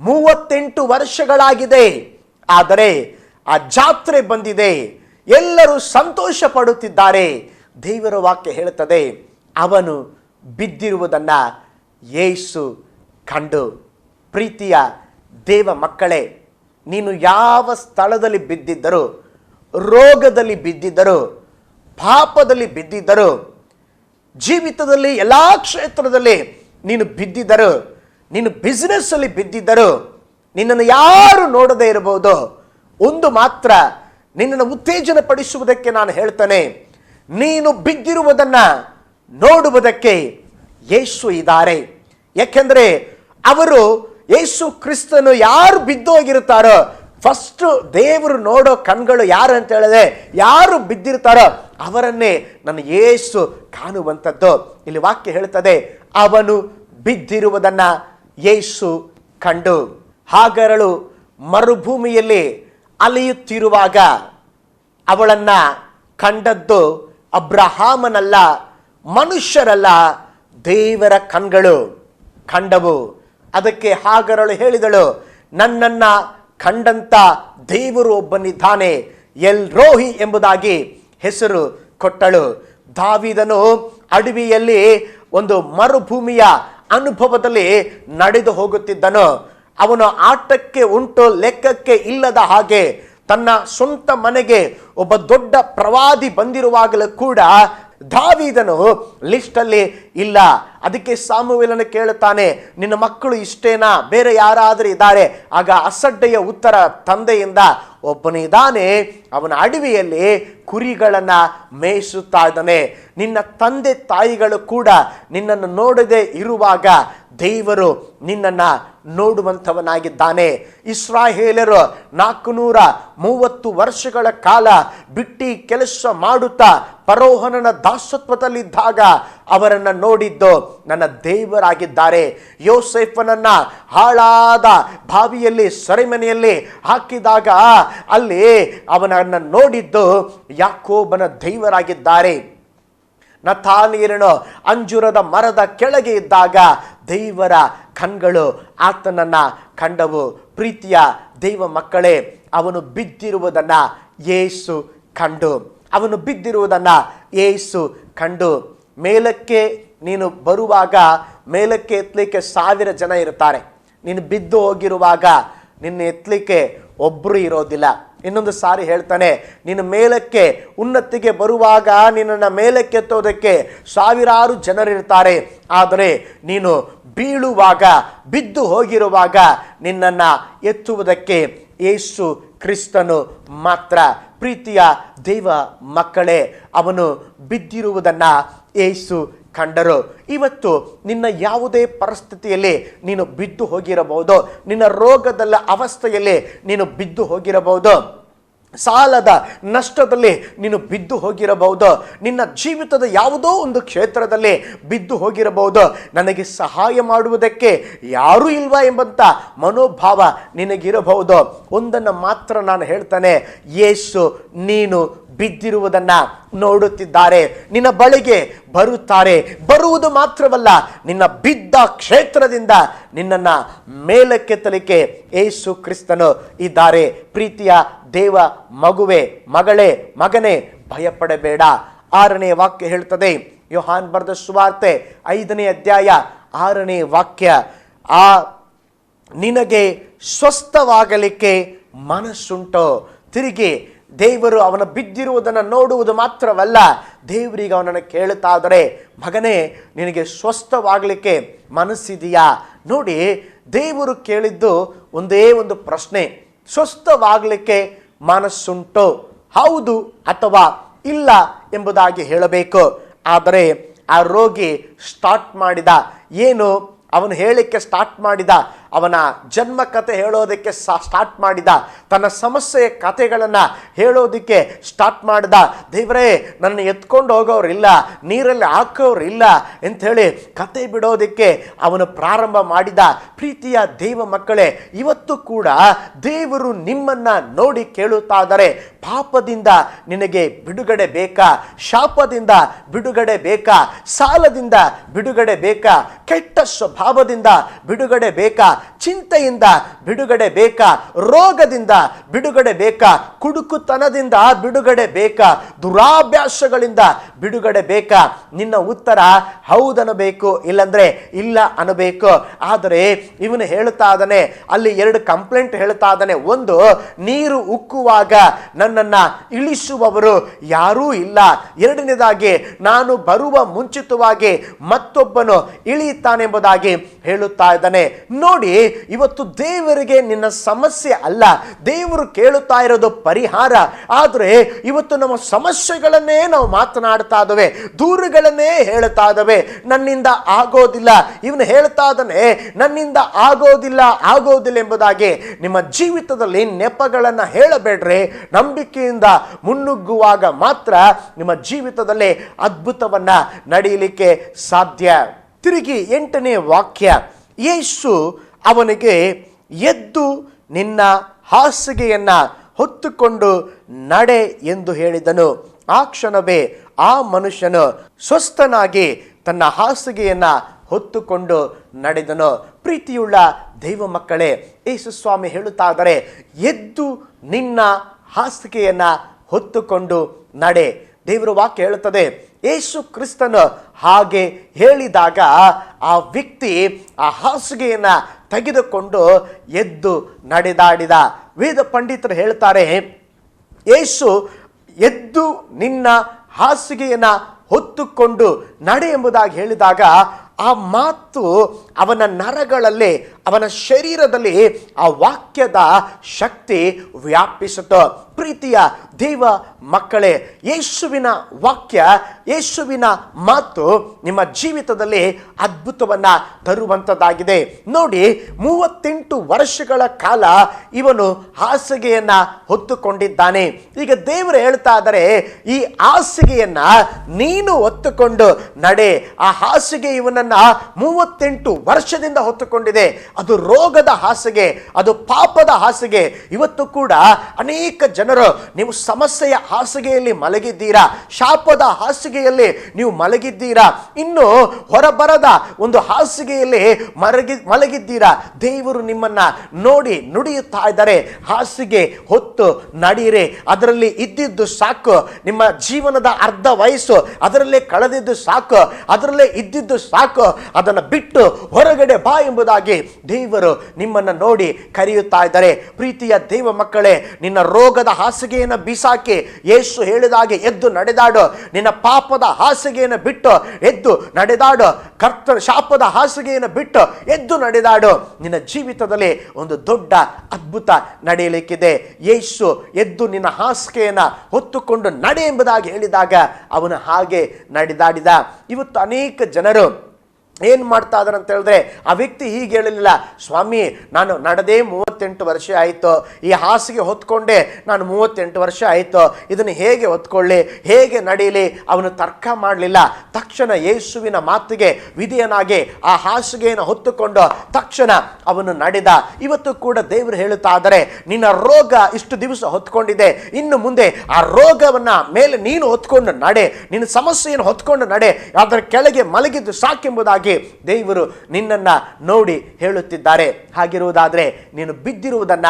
ಮೂವತ್ತೆಂಟು ವರ್ಷಗಳಾಗಿದೆ. ಆದರೆ ಆ ಜಾತ್ರೆ ಬಂದಿದೆ. ಎಲ್ಲರೂ ಸಂತೋಷ ಪಡುತ್ತಿದ್ದಾರೆ ದೇವರ ವಾಕ್ಯ ಹೇಳುತ್ತದೆ, ಅವನು ಬಿದ್ದಿರುವುದನ್ನು ಯೇಸು ಕಂಡು. ಪ್ರೀತಿಯ ದೇವ ಮಕ್ಕಳೇ, ನೀನು ಯಾವ ಸ್ಥಳದಲ್ಲಿ ಬಿದ್ದಿದ್ದರೂ, ರೋಗದಲ್ಲಿ ಬಿದ್ದಿದ್ದರು ಪಾಪದಲ್ಲಿ ಬಿದ್ದಿದ್ದರು. ಜೀವಿತದಲ್ಲಿ ಎಲ್ಲ ಕ್ಷೇತ್ರದಲ್ಲಿ ನೀನು ಬಿದ್ದಿದ್ದರು. ನೀನು ಬಿಸ್ನೆಸ್ಸಲ್ಲಿ ಬಿದ್ದಿದ್ದರು. ನಿನ್ನನ್ನು ಯಾರು ನೋಡದೇ ಇರಬಹುದು. ಒಂದು ಮಾತ್ರ ನಿನ್ನನ್ನು ಉತ್ತೇಜನ ಪಡಿಸುವುದಕ್ಕೆ ನಾನು ಹೇಳ್ತೇನೆ. ನೀನು ಬಿದ್ದಿರುವುದನ್ನು ನೋಡುವುದಕ್ಕೆ ಯೇಸು ಇದ್ದಾರೆ. ಯಾಕೆಂದ್ರೆ ಅವರು ಯೇಸು ಕ್ರಿಸ್ತನು ಯಾರು ಬಿದ್ದೋಗಿರುತ್ತಾರೋ ಫಸ್ಟ್ ದೇವರು ನೋಡೋ ಕಣ್ಗಳು ಯಾರು ಅಂತ ಹೇಳಿದೆ ಯಾರು ಬಿದ್ದಿರ್ತಾರೋ ಅವರನ್ನೇ ನನ್ನ ಯೇಸು ಕಾಣುವಂಥದ್ದು. ಇಲ್ಲಿ ವಾಕ್ಯ ಹೇಳ್ತದೆ ಅವನು ಬಿದ್ದಿರುವುದನ್ನ ಯೇಸು ಕಂಡು. ಹಾಗರಳು ಮರುಭೂಮಿಯಲ್ಲಿ ಅಲೆಯುತ್ತಿರುವಾಗ ಅವಳನ್ನ ಕಂಡದ್ದು ಅಬ್ರಹಾಮನಲ್ಲ, ಮನುಷ್ಯರಲ್ಲ, ದೇವರ ಕಣ್ಗಳು ಕಂಡವು. ಅದಕ್ಕೆ ಹಾಗರಳು ಹೇಳಿದಳು, ನನ್ನನ್ನ ಕಂಡಂತ ದೇವರು ಒಬ್ಬನಿದ್ದಾನೆ, ಎಲ್ ರೋಹಿ ಎಂಬುದಾಗಿ ಹೆಸರು ಕೊಟ್ಟಳು. ದಾವಿದನು ಅಡವಿಯಲ್ಲಿ ಒಂದು ಮರುಭೂಮಿಯ ಅನುಭವದಲ್ಲಿ ನಡೆದು ಹೋಗುತ್ತಿದ್ದನು. ಅವನು ಆಟಕ್ಕೆ ಉಂಟು, ಲೆಕ್ಕಕ್ಕೆ ಇಲ್ಲದ ಹಾಗೆ ತನ್ನ ಸ್ವಂತ ಮನೆಗೆ ಒಬ್ಬ ದೊಡ್ಡ ಪ್ರವಾದಿ ಬಂದಿರುವಾಗಲೂ ಕೂಡ ದಾವಿದನು ಲಿಸ್ಟಲ್ಲಿ ಇಲ್ಲ. ಅದಕ್ಕೆ ಸಾಮುವೇಲನ ಕೇಳುತ್ತಾನೆ, ನಿನ್ನ ಮಕ್ಕಳು ಇಷ್ಟೇನಾ? ಬೇರೆ ಯಾರಾದರೂ ಇದ್ದಾರೆ? ಆಗ ಅಸಡ್ಡೆಯ ಉತ್ತರ ತಂದೆಯಿಂದ ಒಬ್ಬನಿದ್ದಾನೆ ಅವನ ಅಡವಿಯಲ್ಲಿ ಕುರಿಗಳನ್ನು ಮೇಯಿಸುತ್ತಾ ಇದ್ದಾನೆ. ನಿನ್ನ ತಂದೆ ತಾಯಿಗಳು ಕೂಡ ನಿನ್ನನ್ನು ನೋಡದೆ ಇರುವಾಗ ದೇವರು ನಿನ್ನನ್ನು ನೋಡುವಂಥವನಾಗಿದ್ದಾನೆ. ಇಸ್ರಾಹೇಲರು ನಾಲ್ಕು ನೂರ ಮೂವತ್ತು ವರ್ಷಗಳ ಕಾಲ ಬಿಟ್ಟಿ ಕೆಲಸ ಮಾಡುತ್ತಾ ಪರೋಹನನ ದಾಸತ್ವದಲ್ಲಿದ್ದಾಗ ಅವರನ್ನು ನೋಡಿದ್ದು ನನ್ನ ದೇವರಾಗಿದ್ದಾರೆ. ಯೋಸೆಫನನ್ನ ಹಾಳಾದ ಬಾವಿಯಲ್ಲಿ, ಸರಿಮನೆಯಲ್ಲಿ ಹಾಕಿದಾಗ ಅಲ್ಲಿ ಅವನನ್ನು ನೋಡಿದ್ದು ಯಾಕೋಬನ ದೇವರಾಗಿದ್ದಾರೆ. ನಥಾನೀರನು ಅಂಜುರದ ಮರದ ಕೆಳಗೆ ಇದ್ದಾಗ ದೇವರ ಕಣ್ಗಳು ಆತನನ್ನ ಕಂಡವು. ಪ್ರೀತಿಯ ದೈವ ಮಕ್ಕಳೇ, ಅವನು ಬಿದ್ದಿರುವುದನ್ನು ಏಸು ಕಂಡು. ಅವನು ಬಿದ್ದಿರುವುದನ್ನು ಏಸು ಕಂಡು. ಮೇಲಕ್ಕೆ ನೀನು ಬರುವಾಗ, ಮೇಲಕ್ಕೆ ಎತ್ತಲಿಕ್ಕೆ ಸಾವಿರ ಜನ ಇರ್ತಾರೆ ನೀನು ಬಿದ್ದು ಹೋಗಿರುವಾಗ ನಿನ್ನ ಎತ್ತಲಿಕ್ಕೆ ಒಬ್ಬರು ಇರೋದಿಲ್ಲ. ಇನ್ನೊಂದು ಸಾರಿ ಹೇಳ್ತಾನೆ, ನಿನ್ನ ಮೇಲಕ್ಕೆ ಉನ್ನತಿಗೆ ಬರುವಾಗ ನಿನ್ನನ್ನು ಮೇಲಕ್ಕೆತ್ತೋದಕ್ಕೆ ಸಾವಿರಾರು ಜನರಿರ್ತಾರೆ. ಆದರೆ ನೀನು ಬೀಳುವಾಗ, ಬಿದ್ದು ಹೋಗಿರುವಾಗ ನಿನ್ನನ್ನು ಎತ್ತುವುದಕ್ಕೆ ಯೇಸು ಕ್ರಿಸ್ತನು ಮಾತ್ರ ಪ್ರೀತಿಯ ದೇವ ಮಕ್ಕಳೇ. ಅವನು ಬಿದ್ದಿರುವುದನ್ನು ಏಸು ಕಂಡರು. ಇವತ್ತು ನಿನ್ನ ಯಾವುದೇ ಪರಿಸ್ಥಿತಿಯಲ್ಲಿ ನೀನು ಬಿದ್ದು ಹೋಗಿರಬಹುದು. ನಿನ್ನ ರೋಗದ ಅವಸ್ಥೆಯಲ್ಲಿ ನೀನು ಬಿದ್ದು ಹೋಗಿರಬಹುದು. ಸಾಲದ ನಷ್ಟದಲ್ಲಿ ನೀನು ಬಿದ್ದು ಹೋಗಿರಬಹುದು. ನಿನ್ನ ಜೀವಿತದ ಯಾವುದೋ ಒಂದು ಕ್ಷೇತ್ರದಲ್ಲಿ ಬಿದ್ದು ಹೋಗಿರಬಹುದು. ನನಗೆ ಸಹಾಯ ಮಾಡುವುದಕ್ಕೆ ಯಾರೂ ಇಲ್ವಾ ಎಂಬಂಥ ಮನೋಭಾವ ನಿನಗಿರಬಹುದು. ಒಂದನ್ನು ಮಾತ್ರ ನಾನು ಹೇಳ್ತಾನೆ. ಯೇಸು ನೀನು ಬಿದ್ದಿರುವುದನ್ನ ನೋಡುತ್ತಿದ್ದಾರೆ. ನಿನ್ನ ಬಳಿಗೆ ಬರುತ್ತಾರೆ. ಬರುವುದು ಮಾತ್ರವಲ್ಲ, ನಿನ್ನ ಬಿದ್ದ ಕ್ಷೇತ್ರದಿಂದ ನಿನ್ನನ್ನು ಮೇಲಕ್ಕೆತ್ತಲಿಕ್ಕೆ ಏಸು ಕ್ರಿಸ್ತನು ಇದ್ದಾರೆ. ಪ್ರೀತಿಯ ದೇವ ಮಗುವೆ, ಮಗಳೇ, ಮಗನೇ, ಭಯಪಡಬೇಡ. ಆರನೇ ವಾಕ್ಯ ಹೇಳ್ತದೆ, ಯೋಹಾನ್ ಬರೆದ ಸುವಾರ್ತೆ ಐದನೇ ಅಧ್ಯಾಯ ಆರನೇ ವಾಕ್ಯ, ಆ ನಿನಗೆ ಸ್ವಸ್ಥವಾಗಲಿಕ್ಕೆ ಮನಸ್ಸುಂಟು. ತಿರುಗಿ ದೇವರು ಅವನ ಬಿದ್ದಿರುವುದನ್ನು ನೋಡುವುದು ಮಾತ್ರವಲ್ಲ, ದೇವರಿಗೆ ಅವನನ್ನು ಕೇಳುತ್ತಾದರೆ ಮಗನೇ, ನಿನಗೆ ಸ್ವಸ್ಥವಾಗಲಿಕ್ಕೆ ಮನಸ್ಸಿದೆಯಾ? ನೋಡಿ, ದೇವರು ಕೇಳಿದ್ದು ಒಂದೇ ಒಂದು ಪ್ರಶ್ನೆ, ಸ್ವಸ್ಥವಾಗಲಿಕ್ಕೆ ಮನಸ್ಸುಂಟು, ಹೌದು ಅಥವಾ ಇಲ್ಲ ಎಂಬುದಾಗಿ ಹೇಳಬೇಕು. ಆದರೆ, ಆ ರೋಗಿ ಸ್ಟಾರ್ಟ್ ಮಾಡಿದ, ಏನು, ಅವನು ಹೇಳಲಿಕ್ಕೆ ಸ್ಟಾರ್ಟ್ ಮಾಡಿದ ಅವನ ಜನ್ಮ ಕತೆ ಹೇಳೋದಕ್ಕೆ ಸ್ಟಾರ್ಟ್ ಮಾಡಿದ, ತನ್ನ ಸಮಸ್ಯೆಯ ಕಥೆಗಳನ್ನು ಹೇಳೋದಕ್ಕೆ ಸ್ಟಾರ್ಟ್ ಮಾಡಿದ, ದೇವರೇ, ನನ್ನ ಎತ್ಕೊಂಡು ಹೋಗೋರಿಲ್ಲ, ನೀರಲ್ಲಿ ಹಾಕೋರಿಲ್ಲ ಅಂಥೇಳಿ ಕತೆ ಬಿಡೋದಕ್ಕೆ ಅವನು ಪ್ರಾರಂಭ ಮಾಡಿದ ಪ್ರೀತಿಯ ದೇವ ಮಕ್ಕಳೇ, ಇವತ್ತು ಕೂಡ ದೇವರು ನಿಮ್ಮನ್ನ ನೋಡಿ ಕೇಳುತ್ತಾ ಇದ್ದಾರೆ. ಪಾಪದಿಂದ ನಿನಗೆ ಬಿಡುಗಡೆ ಬೇಕಾ? ಶಾಪದಿಂದ ಬಿಡುಗಡೆ ಬೇಕಾ? ಸಾಲದಿಂದ ಬಿಡುಗಡೆ ಬೇಕಾ? ಕೆಟ್ಟ ಸ್ವಭಾವದಿಂದ ಬಿಡುಗಡೆ ಬೇಕಾ? ಚಿಂತೆಯಿಂದ ಬಿಡುಗಡೆ ಬೇಕಾ? ರೋಗದಿಂದ ಬಿಡುಗಡೆ ಬೇಕಾ? ಕುಡುಕುತನದಿಂದ ಬಿಡುಗಡೆ ಬೇಕಾ? ದುರಾಭ್ಯಾಸಗಳಿಂದ ಬಿಡುಗಡೆ ಬೇಕಾ? ನಿನ್ನ ಉತ್ತರ ಹೌದನಬೇಕು, ಇಲ್ಲಂದ್ರೆ ಇಲ್ಲ ಅನ್ನಬೇಕು. ಆದರೆ ಇವನು ಹೇಳ್ತಾ ಇದ್ದಾನೆ, ಅಲ್ಲಿ ಎರಡು ಕಂಪ್ಲೇಂಟ್ ಹೇಳ್ತಾ ಇದ್ದಾನೆ. ಒಂದು, ನೀರು ಉಕ್ಕುವಾಗ ನನ್ನನ್ನ ಇಳಿಸುವವರು ಯಾರೂ ಇಲ್ಲ. ಎರಡನೇದಾಗಿ, ನಾನು ಬರುವ ಮುಂಚಿತವಾಗಿ ಮತ್ತೊಬ್ಬನು ಇಳಿಯುತ್ತಾನೆಂಬುದಾಗಿ ಹೇಳುತ್ತಾ ಇದ್ದಾನೆ. ನೋಡಿ ಇವತ್ತು ದೇವರಿಗೆ ನಿನ್ನ ಸಮಸ್ಯೆ ಅಲ್ಲ. ದೇವರು ಕೇಳುತ್ತಾ ಇರೋದು ಪರಿಹಾರ. ಆದರೆ ಇವತ್ತು ನಮ್ಮ ಸಮಸ್ಯೆಗಳನ್ನೇ ನಾವು ಮಾತನಾಡ್ತಾ ಇದ್ದಾವೆ, ದೂರುಗಳನ್ನೇ ಹೇಳ್ತಾ ಇದ್ದಾವೆ. ನನ್ನಿಂದ ಆಗೋದಿಲ್ಲ. ಇವನು ಹೇಳ್ತಾ ಇದ್ದಾನೆ, ನನ್ನಿಂದ ಆಗೋದಿಲ್ಲ ಆಗೋದಿಲ್ಲ ಎಂಬುದಾಗಿ. ನಿಮ್ಮ ಜೀವಿತದಲ್ಲಿ ನೆಪಗಳನ್ನು ಹೇಳಬೇಡ್ರಿ. ನಂಬಿಕೆಯಿಂದ ಮುನ್ನುಗ್ಗುವಾಗ ಮಾತ್ರ ನಿಮ್ಮ ಜೀವಿತದಲ್ಲಿ ಅದ್ಭುತವನ್ನ ನಡೆಯಲಿಕ್ಕೆ ಸಾಧ್ಯ. ತಿರುಗಿ ಎಂಟನೇ ವಾಕ್ಯ ಯೇಸು ಅವನಿಗೆ ಎದ್ದು ನಿನ್ನ ಹಾಸಿಗೆಯನ್ನು ಹೊತ್ತುಕೊಂಡು ನಡೆ ಎಂದು ಹೇಳಿದನು. ಆ ಕ್ಷಣವೇ ಆ ಮನುಷ್ಯನು ಸ್ವಸ್ಥನಾಗಿ ತನ್ನ ಹಾಸಿಗೆಯನ್ನು ಹೊತ್ತುಕೊಂಡು ನಡೆದನು. ಪ್ರೀತಿಯುಳ್ಳ ದೈವ ಮಕ್ಕಳೇ ಯೇಸುಸ್ವಾಮಿ ಹೇಳುತ್ತಾ ಎದ್ದು ನಿನ್ನ ಹಾಸಿಗೆಯನ್ನು ಹೊತ್ತುಕೊಂಡು ನಡೆ. ದೇವರ ವಾಕ್ಯ ಹೇಳುತ್ತದೆ, ಯೇಸು ಕ್ರಿಸ್ತನು ಹಾಗೆ ಹೇಳಿದಾಗ ಆ ವ್ಯಕ್ತಿ ಆ ಹಾಸಿಗೆಯನ್ನ ತೆಗೆದುಕೊಂಡು ಎದ್ದು ನಡೆದಾಡಿದ ವೇದ ಪಂಡಿತರು ಹೇಳ್ತಾರೆ, ಯೇಸು ಎದ್ದು ನಿನ್ನ ಹಾಸಿಗೆಯನ್ನು ಹೊತ್ತುಕೊಂಡು ನಡೆ ಎಂಬುದಾಗಿ ಹೇಳಿದಾಗ ಆ ಮಾತು ಅವನ ನರಗಳಲ್ಲಿ, ಅವನ ಶರೀರದಲ್ಲಿ ಆ ವಾಕ್ಯದ ಶಕ್ತಿ ವ್ಯಾಪಿಸಿತು ಪ್ರೀತಿಯ ದೇವ ಮಕ್ಕಳೇ, ಯೇಸುವಿನ ವಾಕ್ಯ, ಯೇಸುವಿನ ಮಾತು ನಿಮ್ಮ ಜೀವಿತದಲ್ಲಿ ಅದ್ಭುತವನ್ನು ತರುವಂಥದ್ದಾಗಿದೆ ನೋಡಿ, ಮೂವತ್ತೆಂಟು ವರ್ಷಗಳ ಕಾಲ ಇವನು ಹಾಸಿಗೆಯನ್ನು ಹೊತ್ತುಕೊಂಡಿದ್ದಾನೆ. ಈಗ ದೇವರು ಹೇಳ್ತಾ ಇದ್ದಾರೆ, ಈ ಹಾಸಿಗೆಯನ್ನು ನೀನು ಹೊತ್ತುಕೊಂಡು ನಡೆ. ಆ ಹಾಸಿಗೆ ಇವನನ್ನು ಮೂವತ್ತೆಂಟು ವರ್ಷದಿಂದ ಹೊತ್ತುಕೊಂಡಿದೆ. ಅದು ರೋಗದ ಹಾಸಿಗೆ, ಅದು ಪಾಪದ ಹಾಸಿಗೆ. ಇವತ್ತು ಕೂಡ ಅನೇಕ ಜನರು ನೀವು ಸಮಸ್ಯೆಯ ಹಾಸಿಗೆಯಲ್ಲಿ ಮಲಗಿದ್ದೀರಾ? ಶಾಪದ ಹಾಸಿಗೆಯಲ್ಲಿ ನೀವು ಮಲಗಿದ್ದೀರಾ? ಇನ್ನು ಹೊರಬರದ ಒಂದು ಹಾಸಿಗೆಯಲ್ಲಿ ಮಲಗಿ ಮಲಗಿದ್ದೀರಾ? ದೇವರು ನಿಮ್ಮನ್ನ ನೋಡಿ ನುಡಿಯುತ್ತಾ ಇದ್ದಾರೆ. ಹಾಸಿಗೆ ಹೊತ್ತು ನಡೀರಿ. ಅದರಲ್ಲಿ ಇದ್ದಿದ್ದು ಸಾಕು. ನಿಮ್ಮ ಜೀವನದ ಅರ್ಧ ವಯಸ್ಸು. ಅದರಲ್ಲೇ ಕಳೆದಿದ್ದು ಸಾಕು. ಅದರಲ್ಲೇ ಇದ್ದಿದ್ದು ಸಾಕು. ಅದನ್ನು ಬಿಟ್ಟು ಹೊರಗಡೆ ಬಾ ಎಂಬುದಾಗಿ ದೇವರು ನಿಮ್ಮನ್ನು ನೋಡಿ ಕರೆಯುತ್ತಾ ಇದ್ದಾರೆ. ಪ್ರೀತಿಯ ದೇವ ಮಕ್ಕಳೇ, ನಿನ್ನ ರೋಗದ ಹಾಸಿಗೆಯನ್ನು ಬಿಸಾಕಿ ಯೇಸು ಹೇಳಿದಾಗೆ ಎದ್ದು ನಡೆದಾಡು. ನಿನ್ನ ಪಾಪದ ಹಾಸಿಗೆಯನ್ನು ಬಿಟ್ಟು ಎದ್ದು ನಡೆದಾಡು. ಕರ್ತ ಶಾಪದ ಹಾಸಿಗೆಯನ್ನು ಬಿಟ್ಟು ಎದ್ದು ನಡೆದಾಡು. ನಿನ್ನ ಜೀವಿತದಲ್ಲಿ ಒಂದು ದೊಡ್ಡ ಅದ್ಭುತ ನಡೆಯಲಿಕ್ಕಿದೆ. ಯೇಸು ಎದ್ದು ನಿನ್ನ ಹಾಸಿಗೆಯನ್ನು ಹೊತ್ತುಕೊಂಡು ನಡೆ ಎಂಬುದಾಗಿ ಹೇಳಿದಾಗ ಅವನು ಹಾಗೆ ನಡೆದಾಡಿದ. ಇವತ್ತು ಅನೇಕ ಜನರು ಏನು ಮಾಡ್ತಾ ಇದ್ದಾರೆ ಅಂತ ಹೇಳಿದ್ರೆ, ಆ ವ್ಯಕ್ತಿ ಹೀಗೆ ಹೇಳಲಿಲ್ಲ ಸ್ವಾಮಿ, ನಾನು ನಡೆದೇ ಮೂವತ್ತೆಂಟು ವರ್ಷ ಆಯಿತು. ಈ ಹಾಸಿಗೆ ಹೊತ್ಕೊಂಡೆ, ನಾನು ಮೂವತ್ತೆಂಟು ವರ್ಷ ಆಯಿತು. ಇದನ್ನು ಹೇಗೆ ಹೊತ್ಕೊಳ್ಳಿ? ಹೇಗೆ ನಡೀಲಿ ಅವನು ತರ್ಕ ಮಾಡಲಿಲ್ಲ. ತಕ್ಷಣ ಯೇಸುವಿನ ಮಾತಿಗೆ ವಿಧಿಯನಾಗಿ ಆ ಹಾಸಿಗೆಯನ್ನು ಹೊತ್ತುಕೊಂಡು ತಕ್ಷಣ ಅವನು ನಡೆದ. ಇವತ್ತು ಕೂಡ ದೇವರು ಹೇಳುತ್ತಾ ಆದರೆ ನಿನ್ನ ರೋಗ ಇಷ್ಟು ದಿವಸ ಹೊತ್ಕೊಂಡಿದೆ. ಇನ್ನು ಮುಂದೆ ಆ ರೋಗವನ್ನ ಮೇಲೆ ನೀನು ಹೊತ್ಕೊಂಡು ನಡೆ. ನಿನ್ನ ಸಮಸ್ಯೆಯನ್ನು ಹೊತ್ಕೊಂಡು ನಡೆ. ಅದರ ಕೆಳಗೆ ಮಲಗಿದ್ದು ಸಾಕೆಂಬುದಾಗಿ ದೇವರು ನಿನ್ನನ್ನು ನೋಡಿ ಹೇಳುತ್ತಿದ್ದಾರೆ. ಹಾಗಿರುವುದಾದರೆ ನೀನು ಬಿದ್ದಿರುವುದನ್ನ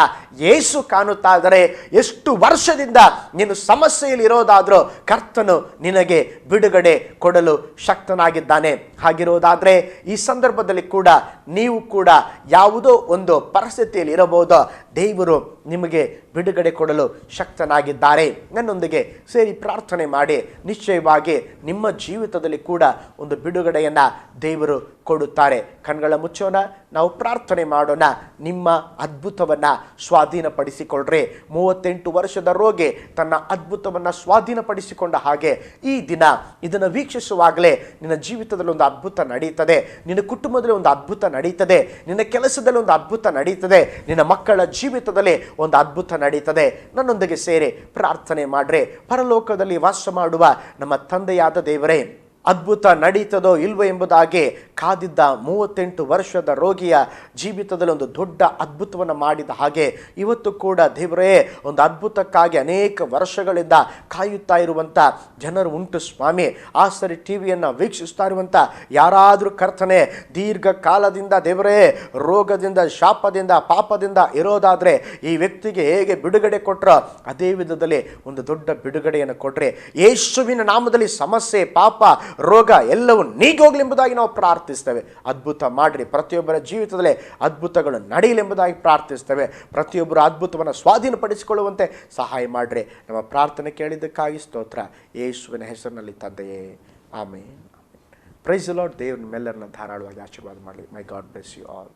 ಏಸು ಕಾಣುತ್ತಾ ಇದ್ದರೆ ಎಷ್ಟು ವರ್ಷದಿಂದ ನೀನು ಸಮಸ್ಯೆಯಲ್ಲಿ ಇರೋದಾದರೂ ಕರ್ತನು ನಿನಗೆ ಬಿಡುಗಡೆ ಕೊಡಲು ಶಕ್ತನಾಗಿದ್ದಾನೆ. ಹಾಗಿರುವುದಾದರೆ ಈ ಸಂದರ್ಭದಲ್ಲಿ ಕೂಡ ನೀವು ಕೂಡ ಯಾವುದೋ ಒಂದು ಪರಿಸ್ಥಿತಿಯಲ್ಲಿ ಇರಬಹುದು ದೇವರು ನಿಮಗೆ ಬಿಡುಗಡೆ ಕೊಡಲು ಶಕ್ತನಾಗಿದ್ದಾರೆ. ನನ್ನೊಂದಿಗೆ ಸೇರಿ ಪ್ರಾರ್ಥನೆ ಮಾಡಿ, ನಿಶ್ಚಯವಾಗಿ ನಿಮ್ಮ ಜೀವಿತದಲ್ಲಿ ಕೂಡ ಒಂದು ಬಿಡುಗಡೆಯನ್ನು ದೇವರು ಕೊಡುತ್ತಾರೆ. ಕಣ್ಗಳ ಮುಚ್ಚೋಣ, ನಾವು ಪ್ರಾರ್ಥನೆ ಮಾಡೋಣ. ನಿಮ್ಮ ಅದ್ಭುತವನ್ನು ಸ್ವಾಧೀನಪಡಿಸಿಕೊಳ್ಳ್ರಿ. ಮೂವತ್ತೆಂಟು ವರ್ಷದ ರೋಗಿ ತನ್ನ ಅದ್ಭುತವನ್ನು ಸ್ವಾಧೀನಪಡಿಸಿಕೊಂಡ ಹಾಗೆ ಈ ದಿನ ಇದನ್ನು ವೀಕ್ಷಿಸುವಾಗಲೇ ನಿನ್ನ ಜೀವಿತದಲ್ಲಿ ಒಂದು ಅದ್ಭುತ ನಡೀತದೆ ನಿನ್ನ ಕುಟುಂಬದಲ್ಲಿ ಒಂದು ಅದ್ಭುತ ನಡೀತದೆ ನಿನ್ನ ಕೆಲಸದಲ್ಲಿ ಒಂದು ಅದ್ಭುತ ನಡೀತದೆ ನಿನ್ನ ಮಕ್ಕಳ ಜೀವಿತದಲ್ಲಿ ಒಂದು ಅದ್ಭುತ ನಡೀತದೆ. ನನ್ನೊಂದಿಗೆ ಸೇರಿ ಪ್ರಾರ್ಥನೆ ಮಾಡ್ರೆ. ಪರಲೋಕದಲ್ಲಿ ವಾಸ ಮಾಡುವ ನಮ್ಮ ತಂದೆಯಾದ ದೇವರೇ, ಅದ್ಭುತ ನಡೀತದೋ ಇಲ್ವೋ ಎಂಬುದಾಗಿ ಕಾದಿದ್ದ ಮೂವತ್ತೆಂಟು ವರ್ಷದ ರೋಗಿಯ ಜೀವಿತದಲ್ಲಿ ಒಂದು ದೊಡ್ಡ ಅದ್ಭುತವನ್ನು ಮಾಡಿದ ಹಾಗೆ ಇವತ್ತು ಕೂಡ ದೇವರೇ, ಒಂದು ಅದ್ಭುತಕ್ಕಾಗಿ ಅನೇಕ ವರ್ಷಗಳಿಂದ ಕಾಯುತ್ತಾ ಇರುವಂಥ ಜನರು ಉಂಟು ಸ್ವಾಮಿ. ಆ ಸರಿ ಟಿ ವಿಯನ್ನು ವೀಕ್ಷಿಸ್ತಾ ಇರುವಂಥ ಯಾರಾದರೂ ಕರ್ತನೆ ದೀರ್ಘಕಾಲದಿಂದ ದೇವರೇ, ರೋಗದಿಂದ, ಶಾಪದಿಂದ, ಪಾಪದಿಂದ ಇರೋದಾದರೆ ಈ ವ್ಯಕ್ತಿಗೆ ಹೇಗೆ ಬಿಡುಗಡೆ ಕೊಟ್ಟರೋ ಅದೇ ವಿಧದಲ್ಲಿ ಒಂದು ದೊಡ್ಡ ಬಿಡುಗಡೆಯನ್ನು ಕೊಟ್ಟರೆ ಯೇಸುವಿನ ನಾಮದಲ್ಲಿ ಸಮಸ್ಯೆ, ಪಾಪ, ರೋಗ ಎಲ್ಲವೂ ನೀಗೋಗ್ಲಿ ಎಂಬುದಾಗಿ ನಾವು ಪ್ರಾರ್ಥಿಸ್ತೇವೆ ಅದ್ಭುತ ಮಾಡ್ರಿ. ಪ್ರತಿಯೊಬ್ಬರ ಜೀವಿತದಲ್ಲಿ ಅದ್ಭುತಗಳು ನಡೆಯಲೆಂಬುದಾಗಿ ಪ್ರಾರ್ಥಿಸ್ತೇವೆ ಪ್ರತಿಯೊಬ್ಬರು ಅದ್ಭುತವನ್ನು ಸ್ವಾಧೀನಪಡಿಸಿಕೊಳ್ಳುವಂತೆ ಸಹಾಯ ಮಾಡ್ರಿ. ನಮ್ಮ ಪ್ರಾರ್ಥನೆ ಕೇಳಿದ್ದಕ್ಕಾಗಿ ಸ್ತೋತ್ರ. ಯೇಸುವಿನ ಹೆಸರಿನಲ್ಲಿ ತಂದೆಯೇ. ಆಮೇಲೆ ಪ್ರೈಸ್ ಲಾರ್ಡ್ ದೇವ್ರ ಮೆಲ್ಲರನ್ನ ಧಾರಾಳವಾಗಿ ಆಶೀರ್ವಾದ ಮಾಡಲಿ. May God bless you all